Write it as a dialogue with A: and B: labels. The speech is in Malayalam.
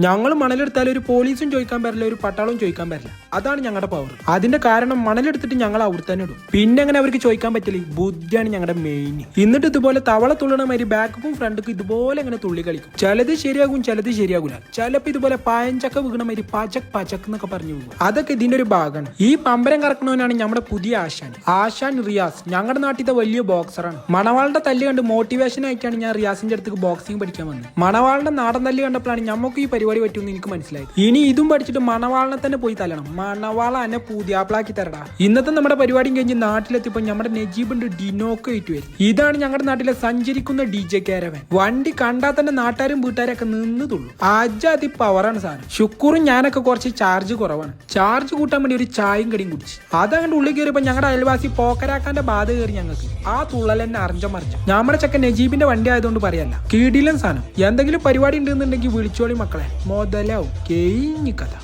A: ഞങ്ങൾ മണലെടുത്താൽ ഒരു പോലീസും ചോദിക്കാൻ പറ്റില്ല ഒരു പട്ടാളവും ചോദിക്കാൻ പറ്റില്ല. അതാണ് ഞങ്ങളുടെ പവർ അതിന്റെ കാരണം മണലെടുത്തിട്ട് ഞങ്ങൾ അവിടെ തന്നെ ഇടും. പിന്നെ അങ്ങനെ അവർക്ക് ചോദിക്കാൻ പറ്റില്ല? ബുദ്ധിയാണ് ഞങ്ങളുടെ മെയിൻ എന്നിട്ട് ഇതുപോലെ തവള തുള്ളണ മാതിരി ബാക്കും ഫ്രണ്ടും ഇതുപോലെ ഇങ്ങനെ തുള്ളി കളിക്കും. ചിലത് ശരിയാകും ചിലത് ശരിയാകൂല. ചിലപ്പോ ഇതുപോലെ പായഞ്ചക്ക വീണ മാതിരി പചക് പചക് എന്നൊക്കെ പറഞ്ഞു പോകും അതൊക്കെ ഇതിന്റെ ഒരു ഭാഗമാണ്. ഈ പമ്പരം കറക്കണവനാണ് നമ്മുടെ പുതിയ ആശാൻ. ആശാൻ റിയാസ്. ഞങ്ങളുടെ നാട്ടിലത്തെ വലിയ ബോക്സറാണ് മണവാളുടെ തല്ല് കണ്ട് മോട്ടിവേഷൻ ആയിട്ടാണ് ഞാൻ റിയാസിന്റെ അടുത്തേക്ക് ബോക്സിംഗ് പഠിക്കാൻ വന്നത്. മണവാളുടെ നാടൻ തല്ല് കണ്ടപ്പോഴാണ് നമുക്ക് ഈ പരിപാടി പറ്റുമെന്ന് എനിക്ക് മനസ്സിലായി. ഇനി ഇതും പഠിച്ചിട്ട് മണവാളനെ തന്നെ പോയി തല്ലണം. മണവാള എന്നെ പുതിയാപ്പിളാക്കി തരടാ. ഇന്നത്തെ നമ്മുടെ പരിപാടിയും കഴിഞ്ഞ് നാട്ടിലെത്തിയപ്പോൾ നമ്മുടെ നജീബിന്റെ ഡിനോക്ക് ആയിട്ട് വരും ഇതാണ് ഞങ്ങളുടെ നാട്ടിലെ സഞ്ചരിക്കുന്ന ഡി ജെ കാരവൻ. വണ്ടി കണ്ടാൽ തന്നെ നാട്ടുകാരും വീട്ടുകാരൊക്കെ നിന്ന് തുള്ളു അജാതി പവറാണ് സാധനം. ശുക്കൂറും ഞാനൊക്കെ കുറച്ച് ചാർജ് കുറവാണ്. ചാർജ് കൂട്ടാൻ വേണ്ടി ഒരു ചായയും കടിയും കുടിച്ച്. അതങ്ങോട്ട് ഉള്ളിൽ കയറിയപ്പോൾ ഞങ്ങളുടെ അയൽവാസി പോക്കരാക്കാന്റെ ബാധ കയറി ഞങ്ങൾക്ക് ആ തുള്ളൽ എന്നെ അറിഞ്ഞ മറിഞ്ഞു നമ്മുടെ ചക്ക നജീബിന്റെ വണ്ടി ആയതുകൊണ്ട് പറയല്ല. കീടിലൻ സാധനം. എന്തെങ്കിലും പരിപാടി ഉണ്ടെന്നുണ്ടെങ്കിൽ വിളിച്ചോളി മക്കളെ. ಮೊದಲ ಕೇಯಿ ನಿಕದ